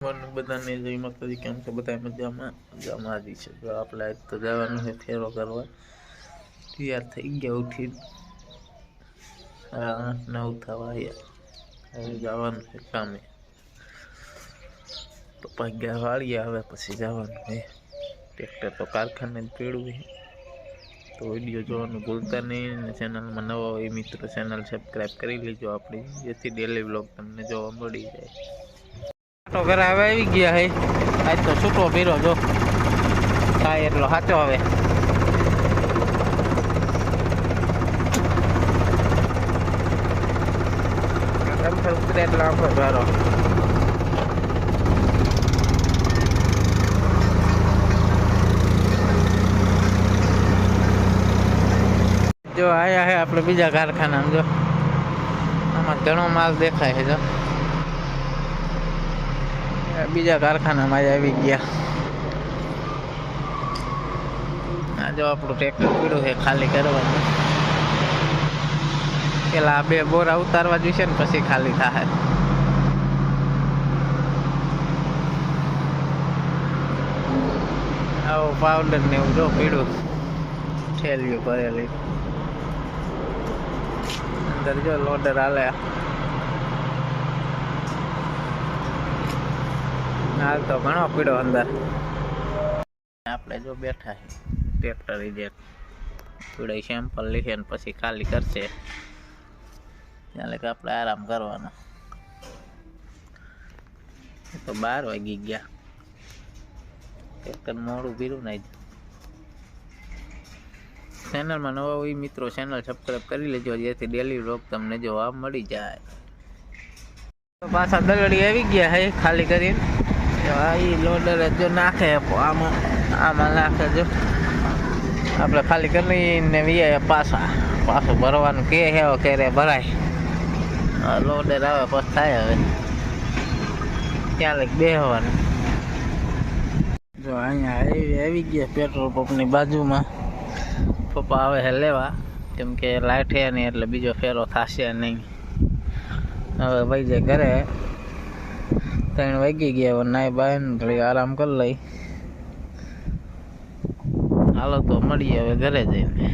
બધાને જય માતાજી કેમ છે બધા મજામાં મજામાં જ છે. તો આપણે આજ તો જવાનું છે ફેરો કરવા. તૈયાર થઈ ગયા ઉઠી આઠ, નવ થવા આવ્યા. હવે જવાનું છે કામે. પપ્પા પગ્યા વાળીએ આવે પછી જવાનું છે. ટ્રેક્ટર તો કારખાને જ પેડવું છે. તો વીડિયો જોવાનું ભૂલતા નહીં અને ચેનલમાં નવા હોય મિત્રો, ચેનલ સબસ્ક્રાઈબ કરી લેજો આપણી. જેથી ડેલી બ્લોગ તમને જોવા મળી જાય. તો ઘરે હવે આવી ગયા હે. આજ તો છૂટો પીરો જો. થાય એટલો સાચો હવે ઉતરે એટલે જો આયા હે આપણે બીજા કારખાનામાં જો. આમાં ઘણો માલ દેખાય છે જો. બીજા કારખાનામાં જ આવી ગયા. આ જો આપણું ટ્રેક્ટર પીડું છે, ખાલી કરવાનું. પેલા બે બોરા ઉતારવા જોઈશે ને પછી ખાલી થાય. આવો પાવડર ને એવું જો પીડું થેલીઓ ભરેલી. અંદર જો લોડર હાલે. હાલ તો ઘણો પીડો અંદર. આપણે જો બેઠા ટ્રેક્ટર જે પીડો સેમ્પલ લીધે ને પછી ખાલી કરશે. ત્યાં કે આપણે આરામ કરવાનો. તો બાર વાગી ગયા. ટ્રેક્ટર મોડું પીરું નહીં ચેનલમાં નવા હોય મિત્રો ચેનલ સબસ્ક્રાઈબ કરી લેજો જેથી ડેલી વ્લોગ તમને જોવા મળી જાય. તો પાછા દલડી આવી ગયા હે ખાલી કરીને. આ ઈ લોડર જો નાખે, આમાં આમાં નાખે જો. આપણે ખાલી કરી ને વીએ પાછા. પાછું ભરવાનું કે હે ક્યારે ભરાય. લોડર આવે પછી થાય હવે. ક્યારેક બેહવાનું. જો અહીંયા આવી આવી ગયા પેટ્રોલ પંપની બાજુમાં. પપ્પા આવે છે લેવા. કેમ કે લાઈટ છે નહીં એટલે બીજો ફેરો થશે નહીં. હવે ભાઈ જે ઘરે ત્રણ વાગી ગયા હવે નાઈ બાય ને થોડી આરામ કરી લઈ. હાલો તો મળીએ હવે ઘરે જઈને.